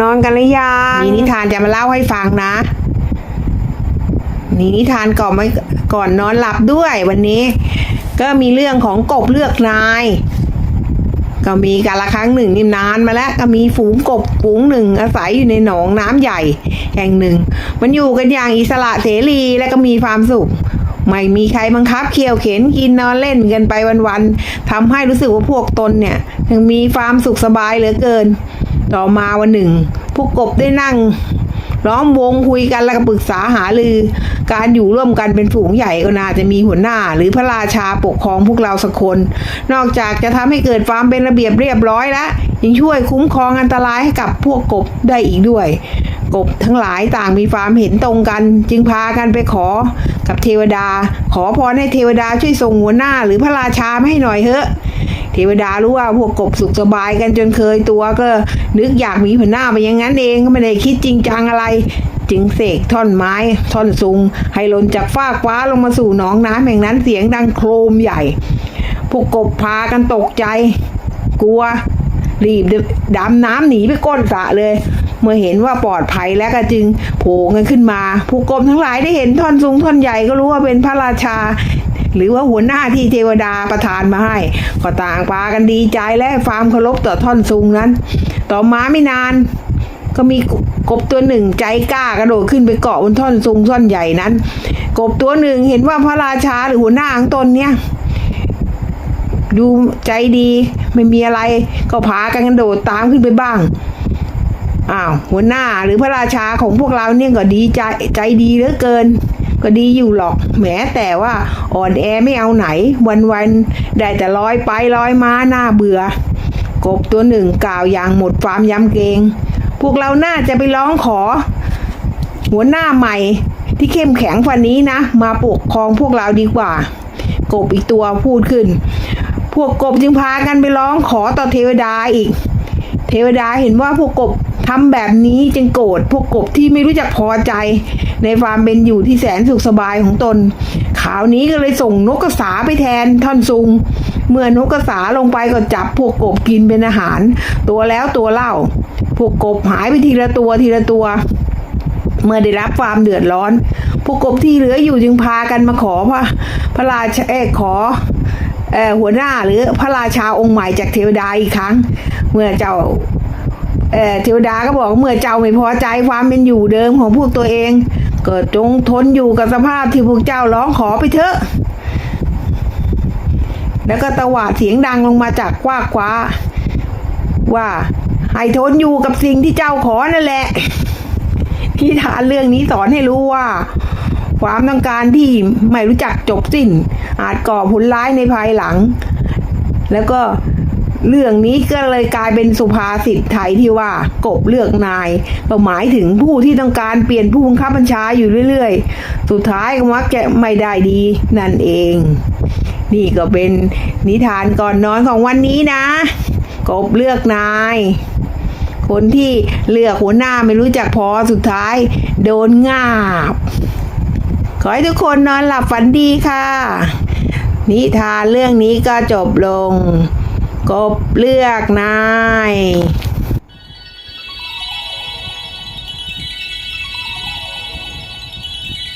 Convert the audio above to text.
นอนกันหรือยังมีนิทานจะมาเล่าให้ฟังนะมีนิทานก่อนไม่ก่อนนอนหลับด้วยวันนี้ ก็มีเรื่องของกบเลือกนาย ก็มีการละครั้งหนึ่งนี่นานมาแล้วก็มีฝูงกบฝูงหนึ่ง อาศัยอยู่ในหนองน้ำใหญ่ แห่งหนึ่ง มันอยู่กันอย่างอิสระเสรีและก็มีความสุขไม่มีใครบังคับเคี่ยวเข็นกินนอนเล่นกันไปวันๆทำให้รู้สึกว่าพวกตนเนี่ยยังมีความสุขสบายเหลือเกิน ต่อมาวันหนึ่งพวกกบได้นั่งล้อมวงคุยกันแล้วก็ปรึกษาหารือ การอยู่ร่วมกันเป็นฝูงใหญ่ก็น่าจะมีหัวหน้า หรือพระราชาปกครองพวกเราสักคน นอกจากจะทำให้เกิดความเป็นระเบียบเรียบร้อยแล้วยังช่วยคุ้มครองอันตรายให้กับพวกกบได้อีกด้วย กบทั้งหลายต่างมีความเห็นตรงกัน จึงพากันไปขอกับเทวดา ขอพรให้เทวดาช่วยส่งหัวหน้า หรือพระราชาให้หน่อยเถอะ เทวดารู้ว่าพวกกบสุขสบายกันจนเคยตัวก็ นึกอยากมีหัวหน้าไปอย่างนั้นเองก็ไม่ได้คิดจริงจังอะไร จึงเสกท่อนไม้ ท่อนซุง ให้หล่นจากฟากฟ้าลงมาสู่หนองน้ำแห่งนั้นเสียงดังโครมใหญ่ พวกกบพากันตกใจ กลัวรีบดำน้ำหนีไปก้นสะเลย เมื่อเห็นว่าปลอดภัยแล้วก็จึงโผล่กันขึ้นมา ผู้กบทั้งหลายได้เห็นท่อนสูงท่อนใหญ่ก็รู้ว่าเป็นพระราชา หรือว่าหัวหน้าที่เทวดาประทานมาให้ก็ต่างพากันดีใจและความเคารพต่อท่อนสูงนั้น ต่อมาไม่นานก็มีกบตัวหนึ่งใจกล้ากระโดดขึ้นไปเกาะบนท่อนสูงท่อนใหญ่นั้น กบตัวหนึ่งเห็นว่าพระราชาหรือหัวหน้าของตนเนี่ย ดูใจดีไม่มีอะไรก็พากันกระโดดตามขึ้นไปบ้าง อ้าวหัวหน้าหรือพระราชาของพวกเราเนี่ยก็ดีใจใจดีเหลือเกิน ก็ดีอยู่หรอกแหมแต่ว่าอ่อนแอไม่เอาไหน วันวันได้แต่ลอยไปลอยมาหน้าเบื่อ กบตัวหนึ่งกล่าวอย่างหมดความยำเกรงพวกเราน่าจะไปร้องขอ หัวหน้าใหม่ที่เข้มแข็งฟันนี้นะ มาปกครองพวกเราดีกว่า กบอีกตัวพูดขึ้น พวกกบจึงพากันไปร้องขอต่อเทวดาอีก เทวดาเห็นว่าพวกกบ ทำแบบนี้จึงโกรธพวกกบที่ไม่รู้จักพอใจ ในความเป็นอยู่ที่แสนสุขสบายของตน ข่าวนี้ก็เลยส่งนกกระสาไปแทนท่อนซุง เมื่อนกกระสาลงไปก็จับพวกกบกินเป็นอาหาร ตัวแล้วตัวเล่า พวกกบหายไปทีละตัวทีละตัว เมื่อได้รับความเดือดร้อน พวกกบที่เหลืออยู่จึงพากันมาขอพระพระราชาเอกขอเอ่อหัวหน้าหรือพระราชาองค์ใหม่จากเทวดาอีกครั้ง เมื่อเจ้า เอ่อเทวดาก็บอกเมื่อเจ้าไม่พอใจความเป็นอยู่เดิมของพวกตัวเองก็จงทนอยู่กับสภาพที่พวกเจ้าร้องขอไปเถอะ แล้วก็ตะวาดเสียงดังลงมาจากกว้ากว้า ว่าให้ทนอยู่กับสิ่งที่เจ้าขอนั่นแหละนิทานเรื่องนี้สอนให้รู้ว่า ความต้องการที่ไม่รู้จักจบสิ้น อาจก่อผลร้ายในภายหลัง แล้วก็ เรื่องนี้ก็เลยกลายเป็นสุภาษิตไทยที่ว่ากบเลือกนายก็หมายถึงผู้ที่ต้องการเปลี่ยนผู้บังคับบัญชาอยู่เรื่อยๆ สุดท้ายก็มักจะไม่ได้ดีนั่นเอง นี่ก็เป็นนิทานก่อนนอนของวันนี้นะ กบเลือกนาย คนที่เลือกหัวหน้าไม่รู้จักพอสุดท้าย โดนงาบ ขอให้ทุกคนนอนหลับฝันดีค่ะ นิทานเรื่องนี้ก็จบลง กบเลือกนาย